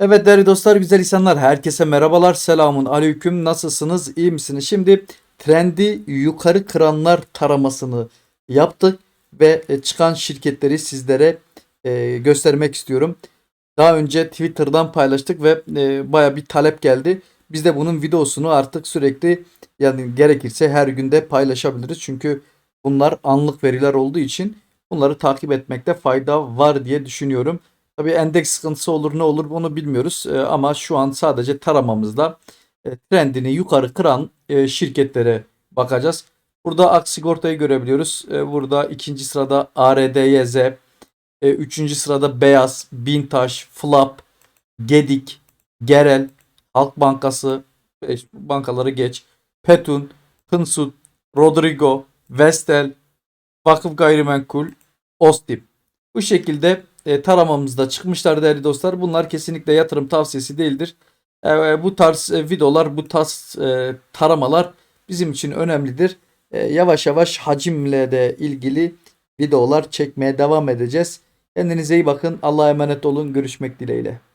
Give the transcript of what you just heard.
Evet değerli dostlar, güzel insanlar, herkese merhabalar, selamun aleyküm, nasılsınız, iyi misiniz? Şimdi trendi yukarı kıranlar taramasını yaptık ve e, çıkan şirketleri sizlere e, göstermek istiyorum. Daha önce Twitter'dan paylaştık ve e, baya bir talep geldi. Biz de bunun videosunu artık sürekli yani gerekirse her günde paylaşabiliriz. Çünkü bunlar anlık veriler olduğu için bunları takip etmekte fayda var diye düşünüyorum. Tabii endeks sıkıntısı olur ne olur bunu bilmiyoruz Ee, ama şu an sadece taramamızda e, trendini yukarı kıran e, şirketlere bakacağız. Burada Ak Sigorta'yı görebiliyoruz. E, burada ikinci sırada ARDYZ, e, üçüncü sırada Beyaz, Bintaş, Flap, Gedik, Gerel, Halk Bankası, e, bankaları geç, Petun, Hınsut, Rodrigo, Vestel, Vakıf Gayrimenkul, Ostip. Bu şekilde e, taramamızda çıkmışlar değerli dostlar. Bunlar kesinlikle yatırım tavsiyesi değildir. E, bu tarz e, videolar, bu tarz e, taramalar bizim için önemlidir. E, yavaş yavaş hacimle de ilgili videolar çekmeye devam edeceğiz. Kendinize iyi bakın. Allah'a emanet olun. Görüşmek dileğiyle.